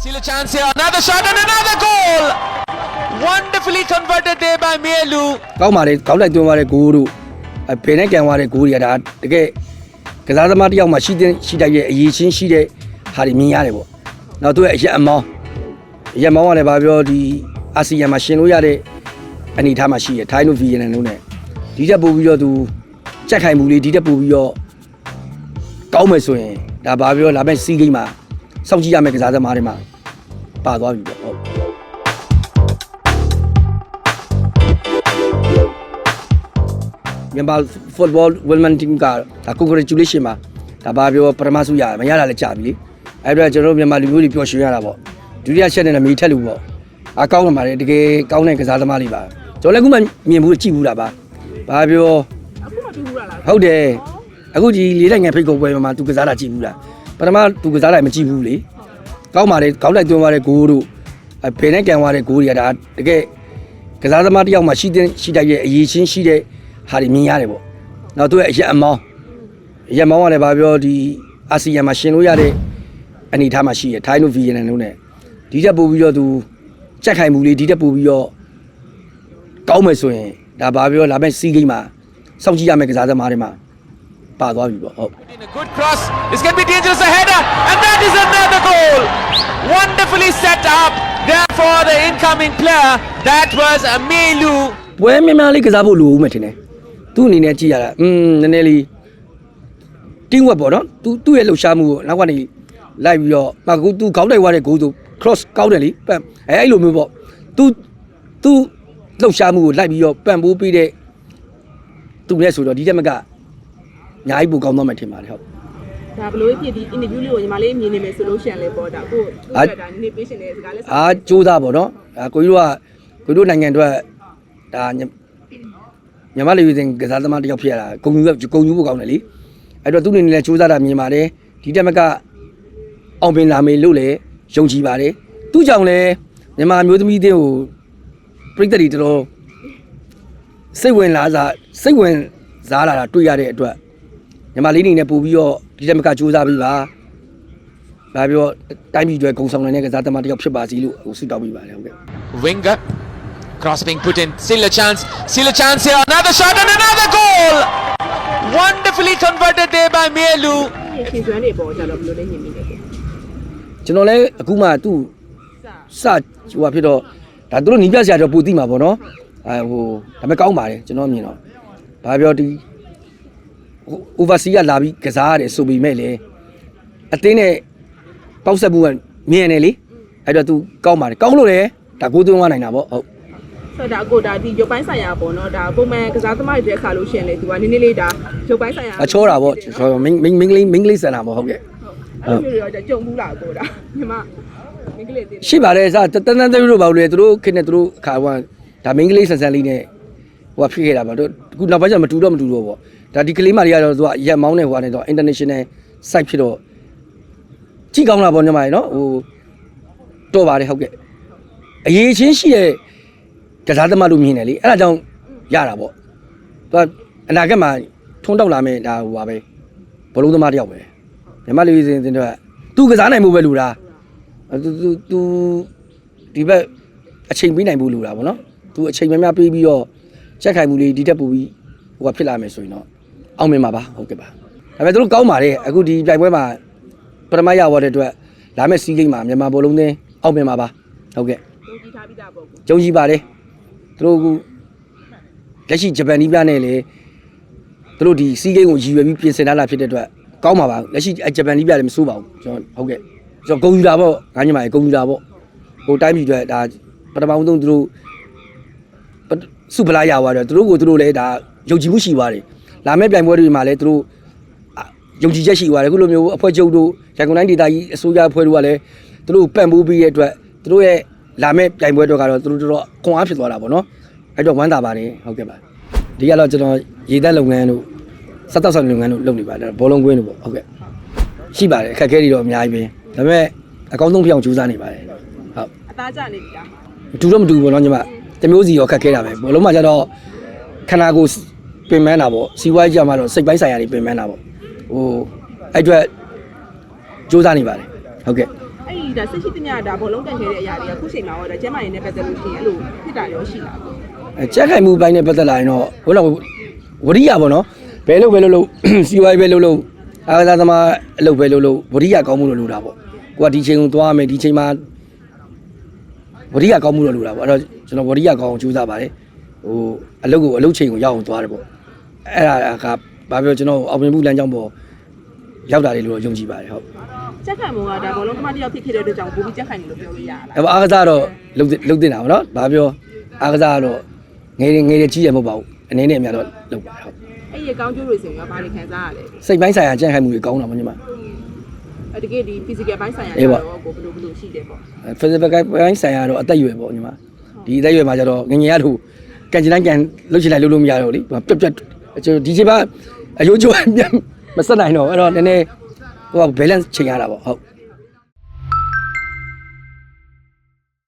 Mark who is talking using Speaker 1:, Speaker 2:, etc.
Speaker 1: Still a chance here. Another shot and another goal. Wonderfully converted there by Mielu.
Speaker 2: ကောင်းပါလေကောင်းလိုက်သွင်းသွားတဲ့ဂိုးတို့အဖေနဲ့ကန်သွားတဲ့ဂိုးတွေကဒါတကယ်ကစားသမားတစ်ယောက်မှရှိတဲ့ရှိတတ်ရဲ့အရေးချင်းရှိတဲ့ဟာတွေမြင်ရတယ်ပေါ့နောက်သူရဲ့အရက်အမောင်းအရက်မောင်းကလည်းဗာပြောဒီအာဆီယံမှာရှင်လို့ရတဲ့အနေအထားမှာရှိရထိုင်းတို့ဗီယက်နမ်တို့ ਨੇ ဒီတက်ပို့ပြီးတော့သူကြက်ခိုင်မှုလေးဒီတက်ပို့ပြီးတော့ကောင်းမယ်ဆိုရင်ဒါဗာပြောလာမယ့်စီးကိန်းမှာစောင့်ကြည့်ရမယ့်ကစားသမားတွေမှာ ပါသွားပြီပေါ့ဟုတ်မြန်မာ football women team ကဒါ congratulation ပါဒါဘာပြောပထမဆုရမရတာလည်းကြာပြီလေအဲ့တော့ကျွန်တော်တို့မြန်မာလူမျိုးတွေပျော်ရွှင်ရတာပေါ့ဒုတိယချက်နဲ့မေးထက်လို့ပေါ့အကောင်းတယ်ပါတယ်တကယ်ကောင်းတဲ့ကစားသမားတွေပါကျွန်တော်လည်းအခုမှမြင်ဘူးကြည့်ဘူးတာပါဘာပြော
Speaker 3: အခုမှတူဘူးလား
Speaker 2: ဟုတ်တယ်အခုဒီလေးနိုင်ငံဖိတ်ကုတ်ပွဲမှာသူကစားတာကြည့်ဘူးလားပထမသူကစားတာမကြည့်ဘူးလေ ကောင်းပါတယ်ကောင်းလိုက်သွင်းသွားတဲ့ဂိုးတို့အဖေနဲ့ကန်သွားတဲ့ဂိုးတွေကဒါတကယ်ကစားသမားတစ်ယောက်မှရှိတဲ့ရှိတတ်ရဲ့အရေးချင်းရှိတဲ့ဟာတွေမြင်ရတယ်ပေါ့နောက်သူရဲ့အရက်အမောင်းအရက်မောင်းကလည်းဗာပြောဒီအာဆီယံမှာရှင်လို့ရတဲ့အနေအထားမှာရှိရထိုင်းတို့ဗီယက်နမ်တို့ ਨੇ ဒီတက်ပို့ပြီးတော့သူကြက်ခိုင်မှုလေးဒီတက်ပို့ပြီးတော့ကောင်းမယ်ဆိုရင်ဒါဗာပြောလာမယ့်စီးကိန်းမှာစောင့်ကြည့်ရမယ့်ကစားသမားတွေမှာပါသွားပြီပေါ့ဟုတ်
Speaker 1: In a good cross. This can be dangerous. A header. And that is another goal. Wonderfully set up there for the incoming player. That was Mielu.
Speaker 2: ပွဲများများလေးကစားဖို့လိုဦးမယ်ထင်တယ်သူ့အနေနဲ့ကြည့်ရတာอืมနည်းနည်းလေး team work ပေါ့နော်သူသူ့ရဲ့လှုပ်ရှားမှုကိုနောက်ကနေလိုက်ပြီးတော့မကူသူခေါင်းတိုက်သွားတဲ့ဂိုးဆို cross ကောက်တယ်လေပန့်အဲအဲ့လိုမျိုးပေါ့သူသူလှုပ်ရှားမှုကိုလိုက်ပြီးတော့ပန့်ပိုးပေးတဲ့သူနဲ့ဆိုတော့ဒီတက်မကအများကြီးပိုကောင်းသွားမှထင်ပါတယ်ဟုတ်
Speaker 3: ဒါဘလို့ဖြစ်ဒီ interview လေးကိုညီမလေးမြင်နေမယ်ဆိုလို့ရှိရင်လည်းပေါ့ဒါကိုကိုကဒါနည်းနည်း patient နဲ့စကားလေး
Speaker 2: အာကြိုးစားပေါ့နော်အာကိုကြီးတို့ကကိုကြီးတို့နိုင်ငံအတွက်ဒါညမြန်မာလူစင်ကစားသမားတစ်ယောက်ဖြစ်ရတာဂုံယူဂုံယူဖို့ကောင်းတယ်လေအဲ့တော့သူ့အနေနဲ့လည်းကြိုးစားတာမြင်ပါတယ်ဒီတက်မကအောင်ပင်လာမေလို့လည်းယုံကြည်ပါတယ်သူ့ကြောင့်လည်းမြန်မာမျိုးသမီးအသင်းကိုပြိတ္တတွေတော်တော်စိတ်ဝင်လာစားစိတ်ဝင်စားလာတာတွေ့ရတဲ့အတွက် မြန်မာလေးအနေနဲ့ပို့ပြီးတော့ဒီတက်မကကြိုးစားပြီးပါဒါပြောတိုင်းပြည်အတွက်ဂုံဆောင်နိုင်တဲ့ကစားသမားတစ်ယောက်ဖြစ်ပါစီလို့ဟိုဆုတောင်းပေးပါတယ်ဟုတ်ကဲ့
Speaker 1: Winger. Cross being put in. Still a chance. Still a chance here. Another shot and another goal. Wonderfully converted there by Mielu.
Speaker 3: ရှင်ကျွမ်းနေပေါ့ကြတော့ဘလို့လဲမြင်မိတယ်ပေါ့
Speaker 2: ကျွန်တော်လည်းအခုမှသူ့
Speaker 3: စ
Speaker 2: စဟိုဟာဖြစ်တော့ဒါသူတို့နီးပြဆရာတော့ပိုသိမှာပေါ့နော်အဲဟိုဒါပေမဲ့ကောင်းပါတယ်ကျွန်တော်မြင်တော့ဘာပြောဒီ oversea ကလာပြီးကစားရတယ်ဆိုပေမဲ့လေအသင်းနဲ့ပေါက်ဆက်မှုကမြင်ရတယ်လေအဲ့တော့ तू ကောင်းပါတယ်ကောင်းလို့လည်းဒါကိုသွင်းသွားနိုင်တာပေါ့ဟုတ်
Speaker 3: ဆိုတော့ဒါကိုဒါဒီရုပ်ပိုင်းဆိုင်ရာပေါ့နော်ဒါပုံမှန်ကစားသမားတွေတဲ့အခါလို့ရှိရင်လေသူကနည်းနည်းလေးဒါရုပ်ပိုင်းဆိုင်ရာ
Speaker 2: အချောတာပေါ့ချောမင်းမင်းမင်းကလေးမင်းကလေးဆန်တာပေါ့ဟုတ်ကဲ့
Speaker 3: အဲ့လိုမျိုးတွေတော့ကြုံဘူးလားကိုဒါညီမမင်္ဂလာတင်
Speaker 2: ရှိပါတယ်စတန်းတန်းသေးလို့ပါလို့လေသူတို့ခင်နေသူတို့ခါကဒါမင်းကလေးဆန်ဆန်လေးနဲ့ ဟိုဖြစ်ခဲ့တာပါတို့အခုနောက်ပိုင်းကျမတူတော့မတူတော့ပေါ့ဒါဒီကလေးမတွေကတော့သူကရက်မောင်းနေဟိုကနေတော့ international site ဖြစ်တော့ကြည့်ကောင်းတာပေါ့ညီမရေနော်ဟိုတော့ပါတယ်ဟုတ်ကဲ့အရေးချင်းရှိတဲ့ကစားသမားလို့မြင်တယ်လေအဲ့ဒါကြောင့်ရတာပေါ့သူကအနာဂတ်မှာထုံးတောက်လာမယ်ဒါဟိုပါပဲဘလုံးသမားတယောက်ပဲညီမလေးစင်တင်တော့သူကစားနိုင်မှုပဲလူတာသူသူသူဒီဘက်အချိန်ပေးနိုင်ဖို့လိုတာဗောနော်သူအချိန်များများပေးပြီးတော့ ချက်ခိုင်မှုလေးဒီတက်ပူပြီးဟိုကဖြစ်လာမယ်ဆိုရင်တော့အောင်မြင်ပါပါဟုတ်ကဲ့ပါဒါပေမဲ့သူတို့ကောင်းပါတယ်အခုဒီပြိုင်ပွဲမှာပထမရသွားတဲ့အတွက်လာမယ့်စီးကိန်းမှာမြန်မာဘောလုံးသင်းအောင်မြင်ပါပါဟုတ်ကဲ့
Speaker 3: ကြုံကြည့်ထားပြီးသားပေါ့ကို
Speaker 2: ကြုံကြည်ပါတယ်သူတို့အခုလက်ရှိဂျပန်နီးပြနဲ့လေသူတို့ဒီစီးကိန်းကိုရည်ရွယ်ပြီးပြင်ဆင်ထားတာဖြစ်တဲ့အတွက်ကောင်းပါပါလက်ရှိအဲဂျပန်နီးပြလည်းမစိုးပါဘူးကျွန်တော်ဟုတ်ကဲ့ကျွန်တော်ဂုံယူတာပေါ့ငါညီမရေဂုံယူတာပေါ့ဟိုတိုင်းပြည်အတွက်ဒါပထမဆုံးသူတို့ပ စုပလာရသွားတယ်သူတို့ကိုသူတို့လည်းဒါယုံကြည်မှုရှိသွားတယ်လာမယ့်ပြိုင်ပွဲတွေမှာလည်းသူတို့အာယုံကြည်ချက်ရှိသွားတယ်အခုလိုမျိုးအဖွဲ့ချုပ်တို့ရန်ကုန်တိုင်းဒေသကြီးအစိုးရအဖွဲ့တို့ကလည်းသူတို့ပံ့ပိုးပေးတဲ့အတွက်သူတို့ရဲ့လာမယ့်ပြိုင်ပွဲတွေကတော့သူတို့တော်တော်ခွန်အားဖြစ်သွားတာပေါ့နော်အဲ့တော့ဝမ်းသာပါတယ်ဟုတ်ကဲ့ပါဒီကတော့ကျွန်တော်ရေသက်လုပ်ငန်းတို့စက်တောက်ဆောင်လုပ်ငန်းတို့လုပ်နေပါတယ်ဘောလုံးကွင်းတို့ပေါ့ဟုတ်ကဲ့ရှိပါတယ်အခက်အခဲတွေတော့အများကြီးပဲဒါပေမဲ့အကောင်းဆုံးဖြစ်အောင်ကြိုးစားနေပါတယ်ဟုတ်
Speaker 3: အသားကျနေပြီလား
Speaker 2: မတူတော့မတူဘူးပေါ့နော်ညီမ တမျိုးစီရောခက်ခဲတာပဲဘောလုံးမှာကျတော့ခန္ဓာကိုယ်ပင်ပန်းတာပေါ့စီဝိုင်းကြမှာတော့စိတ်ပိုင်းဆိုင်ရာတွေပင်ပန်းတာပေါ့ဟိုအဲ့အတွက်ကြိုးစားနေပါတယ်ဟုတ်ကဲ့
Speaker 3: အဲ့ဒီဒါဆက်ရှိတင်ရတာဘောလုံးကန်ခဲ့တဲ့အရာတွေကခုချိန်မှာတော့ဒါကျမ်းမာရေးနဲ့ပတ်သက်လို့ရှိရင်အဲ့လိုဖြစ်တာရောရှိလာပေါ့
Speaker 2: အဲကြက်ခိုင်မှုပိုင်းနဲ့ပတ်သက်လာရင်တော့ဟုတ်လားဝရိယပေါ့နော်ဘယ်လို့ပဲလို့လို့စီဝိုင်းပဲလို့လို့အာကစားသမားအလုပ်ပဲလို့လို့ဝရိယကောင်းမှုလို့လို့တာပေါ့ကိုကဒီချိန်ကိုသွားမယ်ဒီချိန်မှာဝရိယကောင်းမှုလို့လို့တာပေါ့အဲ့တော့ ကျွန်တော်ဝရိယကောင်းအောင်ကြိုးစားပါတယ်ဟိုအလုပ်ကိုအလုပ်ချိန်ကိုရောက်အောင်သွားတယ်ပေါ့အဲ့ဒါကဘာပြောကျွန်တော်အောင်မြင်မှုလမ်းကြောင်းပေါ်ရောက်တာလေလို့ယုံကြည်ပါတယ်ဟုတ်
Speaker 3: ချက်ခံမောကဒါဘောလုံးကမတယောက်ဖြစ်ခဲ့တဲ့အတွက်ကြောင့်ဘူပြီးချက်ခံတယ်လို့ပြောလို့ရလား
Speaker 2: အဲ့အားကစားတော့လုတ်လုတ်တင်တာပေါ့နော်ဘာပြောအားကစားကတော့ငယ်ငယ်ကြီးရမဟုတ်ပါဘူးအနေနဲ့အများတော့လုတ်ပါတယ်ဟုတ်
Speaker 3: အဲ့ဒီကောင်းကျိုးတွေဆိုရင်ရောဘာတွေခံစားရလဲ
Speaker 2: စိတ်ပိုင်းဆိုင်ရာကြံ့ခိုင်မှုတွေကောင်းတာပေါ့ညီမ
Speaker 3: အဲ့တကယ်ဒီ physical ဘိုင်းဆိုင်ရာ
Speaker 2: အေး
Speaker 3: ကျ
Speaker 2: ပါ
Speaker 3: တော့ကိုဘယ်လိုဘယ်လိုရှိတယ်ပေါ့
Speaker 2: physical ပိုင်းဆိုင်ရာတော့အသက်အရွယ်ပေါ့ညီမ ဒီအသက်အရွယ်မှာကျတော့ငငယ်ရလို့ကန်ချင်တိုင်းကန်လုတ်ချင်လိုက်လုတ်လို့မရတော့လေပြက်ပြက်ကျွန်တော်ဒီချိန်မှာအယိုးချိုးပြန်မဆက်နိုင်တော့အဲ့တော့နည်းနည်းဟိုက balance ချိန်ရတာပေါ့ဟုတ်